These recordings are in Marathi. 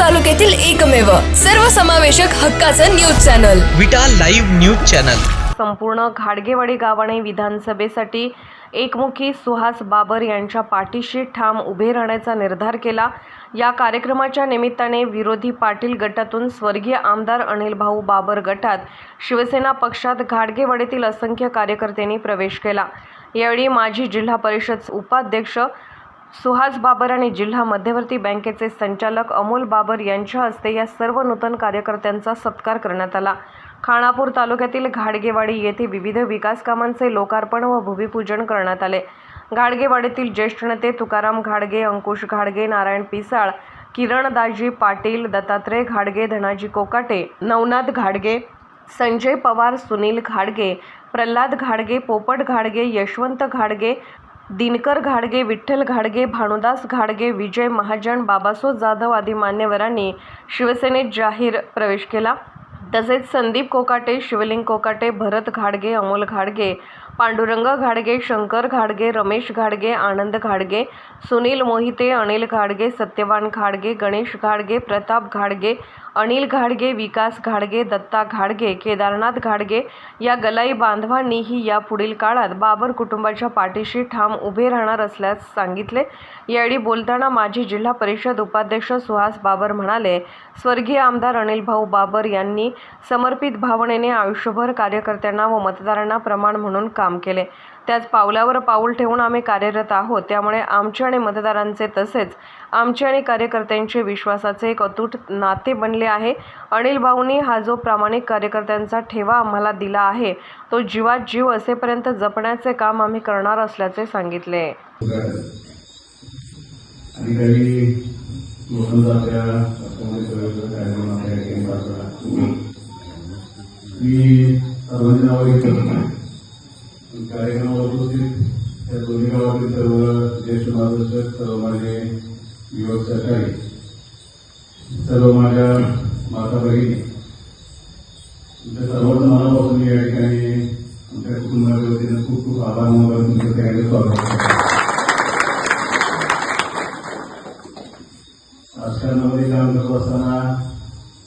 तालुक्यातील एकमेव सर्वसमावेशक हक्काचं news channel. Vita live news channel. संपूर्ण घाडगेवाडी गावाने विधानसभेसाठी एकमुखी सुहास बाबर यांच्या पाठीशी ठाम उभे राहण्याचा निर्धार केला. या कार्यक्रमाच्या निमित्ताने विरोधी पाटील गटातून स्वर्गीय आमदार अनिल भाऊ बाबर गटात शिवसेना पक्षात घाडगेवाडीतील असंख्य कार्यकर्त्यांनी प्रवेश केला. यावेळी माजी जिल्हा परिषद उपाध्यक्ष सुहास बाबर आणि जिल्हा मध्यवर्ती बँकेचे संचालक अमोल बाबर यांच्या हस्ते या सर्व नूतन कार्यकर्त्यांचा सत्कार करण्यात आला. खाणापूर तालुक्यातील घाडगेवाडी येथे विविध विकास कामांचे लोकार्पण व भूमिपूजन करण्यात आले. घाडगेवाडीतील ज्येष्ठ नेते तुकाराम घाडगे अंकुश घाडगे नारायण पिसाळ किरणदाजी पाटील दत्तात्रय घाडगे धनाजी कोकाटे नवनाथ घाडगे संजय पवार सुनील घाडगे प्रल्हाद घाडगे पोपट घाडगे यशवंत घाडगे दिनकर घाडगे विठ्ठल घाडगे भानुदास घाडगे विजय महाजन बाबासो जाधव आदी मान्यवरांनी शिवसेनेत जाहीर प्रवेश केला. तसेच संदीप कोकाटे शिवलिंग कोकाटे भरत घाडगे अमोल घाडगे पांडुरंग घाडगे शंकर घाडगे रमेश घाडगे आनंद घाडगे सुनील मोहिते अनिल घाडगे सत्यवान घाडगे गणेश घाडगे प्रताप घाडगे अनिल घाडगे विकास घाडगे दत्ता घाडगे केदारनाथ घाडगे या गलाई बांधवांनीही या पुढील काळात बाबर कुटुंबाच्या पाठीशी ठाम उभे राहणार असल्यास सांगितले. यावेळी बोलताना माजी जिल्हा परिषद उपाध्यक्ष सुहास बाबर म्हणाले स्वर्गीय आमदार अनिल भाऊ बाबर यांनी समर्पित भावनेने आयुष्यभर कार्यकर्त्यांना व मतदारांना प्रमाण म्हणून काम केले. त्याच पावलावर पाऊल ठेवून आम्ही कार्यरत आहोत. त्यामुळे आमचे आणि मतदारांचे तसेच आमचे आणि कार्यकर्त्यांचे विश्वासाचे एक अतूट नाते बनले आहे. अनिल भाऊंनी हा जो प्रामाणिक कार्यकर्त्यांचा ठेवा आम्हाला दिला आहे तो जीवात जीव असेपर्यंत जपण्याचे काम आम्ही करणार असल्याचे सांगितले. आणि दोन्ही सर्व ज्येष्ठ मार्गदर्शक सर्व माझे युवक सहकारी सर्व माझ्या माता बहिणी तुमच्या सर्वांचं मनापासून या ठिकाणी आमच्या कुटुंबाच्या वतीनं खूप खूप आभार मानून तुमचं त्यामध्ये स्वागत राजकारणामध्ये काम करत असताना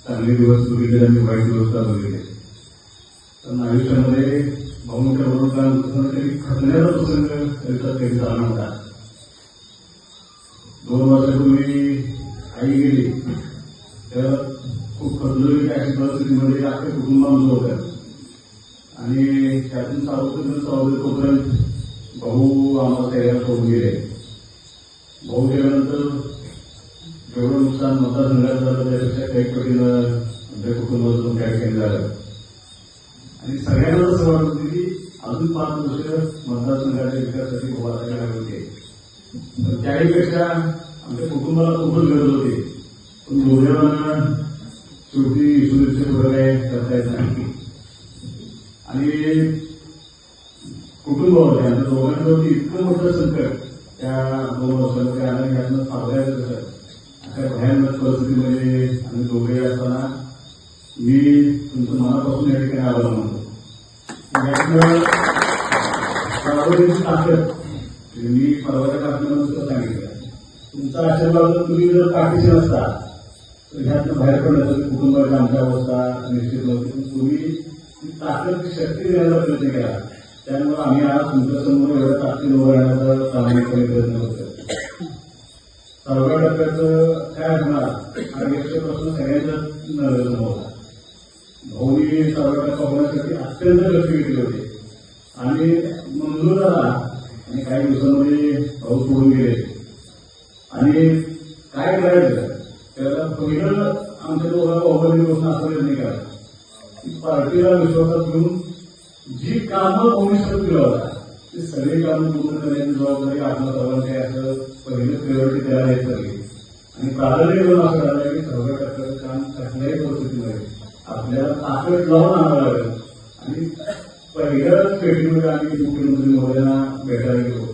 चांगले दिवस बघितले आणि वाईट दिवस सुद्धा बघितले पण आयुष्यामध्ये भाऊंच्या बरोबर काम तरी खचण्याचा प्रसंग त्यांचा कधी झाला होता दोन वर्षापूर्वी आई गेली. तर खूप खचलेली अशी परिस्थितीमध्ये अख्ख्या कुटुंबामध्ये होतं आणि त्यातून सावध सावध तोपर्यंत भाऊ आम्हाला तयार सोडून गेले. भाऊ गेल्यानंतर जेवढं नुकसान मतदारसंघात झालं त्यापेक्षा काही पटीनं आमच्या कुटुंबातून काही ठिकाणी झालं. आणि सगळ्यांवर असं होती. की अजून पाच वर्ष मतदारसंघाच्या विकासासाठी उभा राहायला हवे होते. पण त्याहीपेक्षा आमच्या कुटुंबाला खूपच गरज होती. पण दोघांना शेवटी शुभेच्छा पुढे काय करता येत नाही. आणि कुटुंबावरती आमच्या दोघांवरती इतकं मोठं संकट त्या दोन वर्षामध्ये आलं यातनं सावधायचं अशा भयानक परिस्थितीमध्ये आम्ही दोघे असताना मी तुमचं मनापासून या ठिकाणी आभार मानतो. ताकद मी परवाच्या कार्यक्रमात सांगितलं. तुमचा आशीर्वाद तुम्ही जर पाठीशी असता तर ह्यातनं बाहेर पडण्याचं कुटुंबाच्या आमच्या अवस्था निश्चित होती तुम्ही ताकद शक्ती देण्याचा प्रयत्न केला. त्यामुळे आम्ही आज तुमच्यासमोर एवढ्या ताकदीने उभं राहण्याचा प्रामाणिकपणे प्रयत्न करतो सहाव्या टप्प्याचं काय होणार? आरोग्यापासून सगळ्यांच्याच सगळ्यांचा होता भौमी सर्वांना टप्पा होण्यासाठी अत्यंत लक्ष घेतले होते. आणि मंजूर झाला. आणि काही दिवसांमध्ये पाऊस सोडून गेले. आणि काय करायचं? त्याला पहिलं आमच्या दोघांना ओव्हरली गोष्ट असं नाही करा पार्टीला विश्वासात घेऊन जी कामं भविष्यात केलं होता ते सगळे कामं पूर्ण करण्याची जबाबदारी आपल्या सर्वांची असं पहिलं प्रायोरिटी द्यायला येत आणि प्राधान्य देऊन असं झालं की सर्व टक्क्याचं काम कसल्याही परिस्थितीमध्ये आपल्याला ताकद लावून आणावं लागेल आणि पहिल्याच पेटीमध्ये आम्ही मुख्यमंत्री महोदयांना भेटायला गेलो.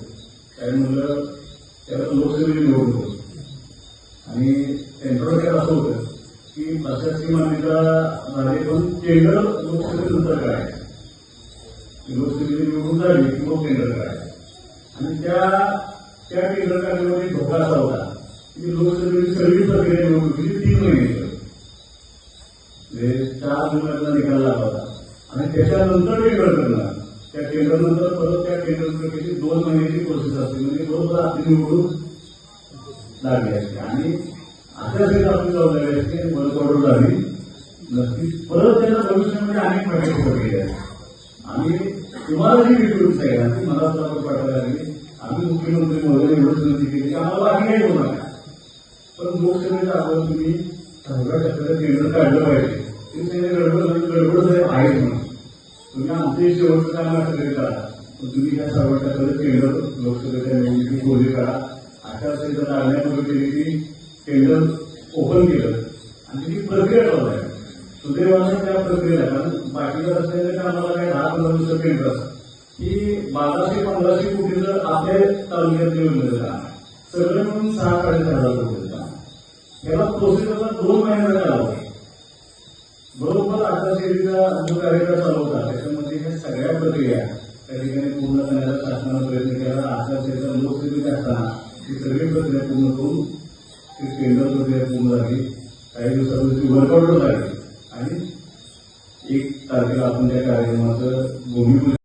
काय म्हणलं त्याला लोकसभेची निवडणूक होती. आणि त्यांच्यावर काय असं होतं की प्रशासकीय मान्यता झाली पण केंद्र लोकसभेनंतर काय लोकसभेची निवडणूक झाली की मग केंद्र काय आणि त्या त्या केंद्र कार्यामध्ये धोका असा होता की लोकसभेची सगळी प्रक्रिया निवडणुकीची तीन महिन्याचे ते चार दिवसातला निकाल लागला होता. आणि त्याच्यानंतर टेंडर करणार त्या टेंडरनंतर परत त्या टेंडर दोन महिन्याची प्रोसेस असते. म्हणजे बरोबर आपली निवडून लागली असते. आणि अशाच आपली जबाबदारी असते. बरोबर झाली नक्कीच परत त्याला भविष्यामध्ये अनेक प्रकारचे प्रक्रिया आहेत आम्ही तुम्हाला जी रिक्रुट आहे ती मला सपोर्ट पाठवायला लागली आम्ही मुख्यमंत्री महोदय एवढंच विनंती केली की आम्हाला बाकी काही होणार पण लोकसभेचा आपण तुम्ही सगळ्या टक्क्याचं केंद्र काढलं पाहिजे. ते सगळे गडबड गडबड आहे म्हणून तुम्ही आमचे शेवटचं काम करा पण तुम्ही ह्या सर्व केंद्र लोकसभेच्या निवडणुकीत बोलली करा आचारसंहिता लागण्यापूर्वी केली ओपन केलं आणि ती प्रक्रिया चालू आहे सुदैवानं त्या प्रक्रिया कारण बाकीच्या रस्त्याच्या कामाला काही दहा पंधरा दिवसात असतं की बाराशे पंधराशे कोटीचं आपल्या तालुक्यात सगळं सहा साडेसहा हजार याला प्रोसेसरला दोन महिन्याचा कालावधी बरोबर आता आचारसंहितेचा जो कार्यक्रम चालू होता त्याच्यामध्ये ह्या सगळ्या प्रक्रिया त्या ठिकाणी पूर्ण करण्याचा शासनाचा प्रयत्न केला. आचारसंहिता लोकसभेत असताना ही सगळी प्रक्रिया पूर्ण करून ती टेंडर प्रक्रिया पूर्ण झाली. काही दिवसापूर्वी वर्कआउट झाली. आणि एक तारखेला आपण त्या कार्यक्रमाचं भूमिपूजन